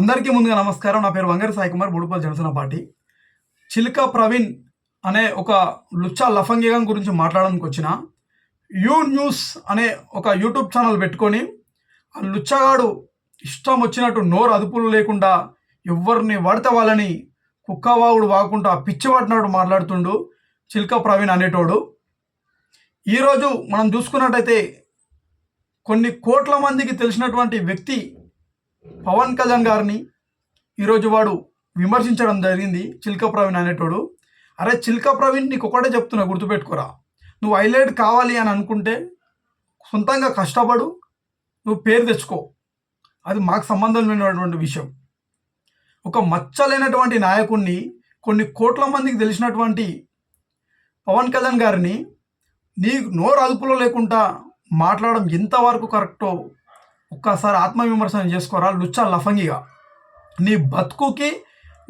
అందరికీ ముందుగా నమస్కారం. నా పేరు వంగరి సాయి కుమార్ బుడుపల్లి జనసేన పార్టీ. చిలుక ప్రవీణ్ అనే ఒక లుచ్చా లఫంగిగం గురించి మాట్లాడడానికి వచ్చిన యూ న్యూస్ అనే ఒక యూట్యూబ్ ఛానల్ పెట్టుకొని ఆ లుచ్చగాడు ఇష్టం వచ్చినట్టు నోరు అదుపులు లేకుండా ఎవరిని పడితే వాళ్ళని కుక్కవాగుడు వాకుండా పిచ్చి పట్టినట్టు మాట్లాడుతుండు చిలుక ప్రవీణ్ అనేటోడు. ఈరోజు మనం చూసుకున్నట్టయితే కొన్ని కోట్ల మందికి తెలిసినటువంటి వ్యక్తి పవన్ కళ్యాణ్ గారిని ఈరోజు వాడు విమర్శించడం జరిగింది చిల్క ప్రవీణ్ అనేటోడు. అరే చిల్క ప్రవీణ్ నీకు ఒకటే చెప్తున్నా గుర్తుపెట్టుకోరా. నువ్వు హైలైట్ కావాలి అని అనుకుంటే సొంతంగా కష్టపడు నువ్వు పేరు తెచ్చుకో. అది మాకు సంబంధం లేనటువంటి విషయం. ఒక మచ్చలేనటువంటి నాయకుడిని కొన్ని కోట్ల మందికి తెలిసినటువంటి పవన్ కళ్యాణ్ గారిని నీ నోరు అదుపులో లేకుండా మాట్లాడడం ఎంతవరకు కరెక్టో ఒక్కసారి ఆత్మవిమర్శనం చేసుకోరా లుచ్చా లఫంగిగా. నీ బతుకుకి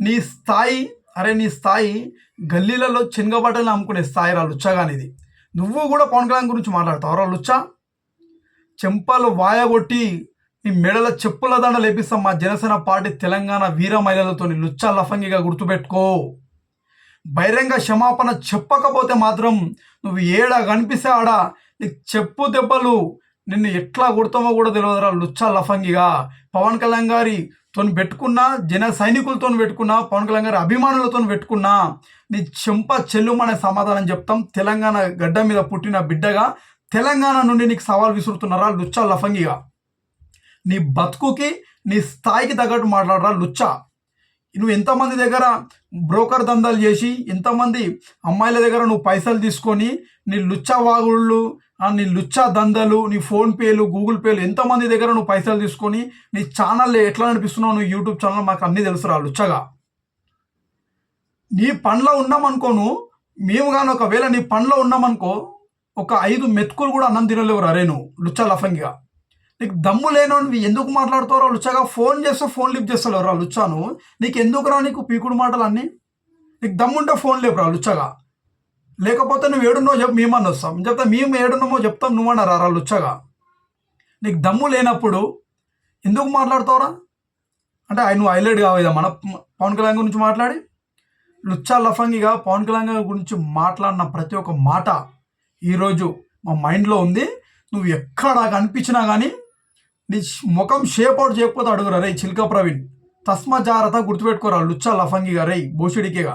నీ స్థాయి అరే నీ స్థాయి గల్లీలలో చిన్నబట్టలు అమ్ముకునే స్థాయి రా లుచ్చగానిది నువ్వు కూడా పవన్ కళ్యాణ్ గురించి మాట్లాడతావురా లుచ్చా. చెంపలు వాయగొట్టి నీ మెడల చెప్పుల దండ లేపిస్తాం మా జనసేన పార్టీ తెలంగాణ వీర మహిళలతో లుచ్చా లఫంగిగా గుర్తుపెట్టుకో. బహిరంగ క్షమాపణ చెప్పకపోతే మాత్రం నువ్వు ఏడా కనిపిస్తే ఆడ నీకు చెప్పు దెబ్బలు నిన్ను ఎట్లా కొడతామో కూడా తెలియదురా లుచ్చా లఫంగిగా. పవన్ కళ్యాణ్ గారి తోని పెట్టుకున్నా జన సైనికులతో పెట్టుకున్నా పవన్ కళ్యాణ్ గారి అభిమానులతో పెట్టుకున్నా నీ చెంప చెల్లుమనే సమాధానం చెప్తాం. తెలంగాణ గడ్డ మీద పుట్టిన బిడ్డగా తెలంగాణ నుండి నీకు సవాల్ విసురుతున్నారా లుచ్చా లఫంగిగా? నీ బతుకుకి నీ స్థాయికి తగ్గట్టు మాట్లాడరా లుచ్చా. నువ్వు ఎంతమంది దగ్గర బ్రోకర్ దందాలు చేసి ఎంతమంది అమ్మాయిల దగ్గర నువ్వు పైసలు తీసుకొని నీ లుచ్చా వాగుళ్ళు నీ లుచ్చా దందలు నీ ఫోన్పేలు గూగుల్ పేలు ఎంతమంది దగ్గర నువ్వు పైసలు తీసుకొని నీ ఛానల్ ఎట్లా నడిపిస్తున్నావు నువ్వు యూట్యూబ్ ఛానల్ మాకు అన్నీ తెలుసురా లుచ్చగా. నీ పనిలో ఉన్నామనుకోను మేము కానీ ఒకవేళ నీ పనిలో ఉన్నామనుకో ఒక ఐదు మెతుకులు కూడా అన్నం తినలేవు అరే నువ్వు లుచ్చా లఫంగిగా. నీకు దమ్ము లేనోనివి ఎందుకు మాట్లాడుతారో లుచ్చగా ఫోన్ చేస్తే ఫోన్ లిఫ్ట్ చేస్తావు రా లుచ్చాను. నీకు ఎందుకురా నీకు పీకుడు మాటలు అన్నీ నీకు దమ్ముంటే ఫోన్ లేపురా లుచ్చగా లేకపోతే నువ్వు ఏడున్నో చెప్పు మేమని వస్తాం. చెప్తా మేము ఏడున్నామో చెప్తాం నువ్వన్నారా రా లుచ్చగా నీకు దమ్ము లేనప్పుడు ఎందుకు మాట్లాడతావురా? అంటే ఆయన నువ్వు హైలైట్ కావేదా మన పవన్ కళ్యాణ్ గురించి మాట్లాడి. లుచ్చా లఫంగిగా పవన్ కళ్యాణ్ గురించి మాట్లాడిన ప్రతి ఒక్క మాట ఈరోజు మా మైండ్లో ఉంది. నువ్వు ఎక్కడ కనిపించినా కానీ నీ ముఖం షేప్ అవుట్ చేయకపోతే అడుగురా రే చిల్కా ప్రవీణ్. తస్మా జాగ్రత్త గుర్తుపెట్టుకోరా లుచ్చా లఫంగిగా రే బోషిడికేగా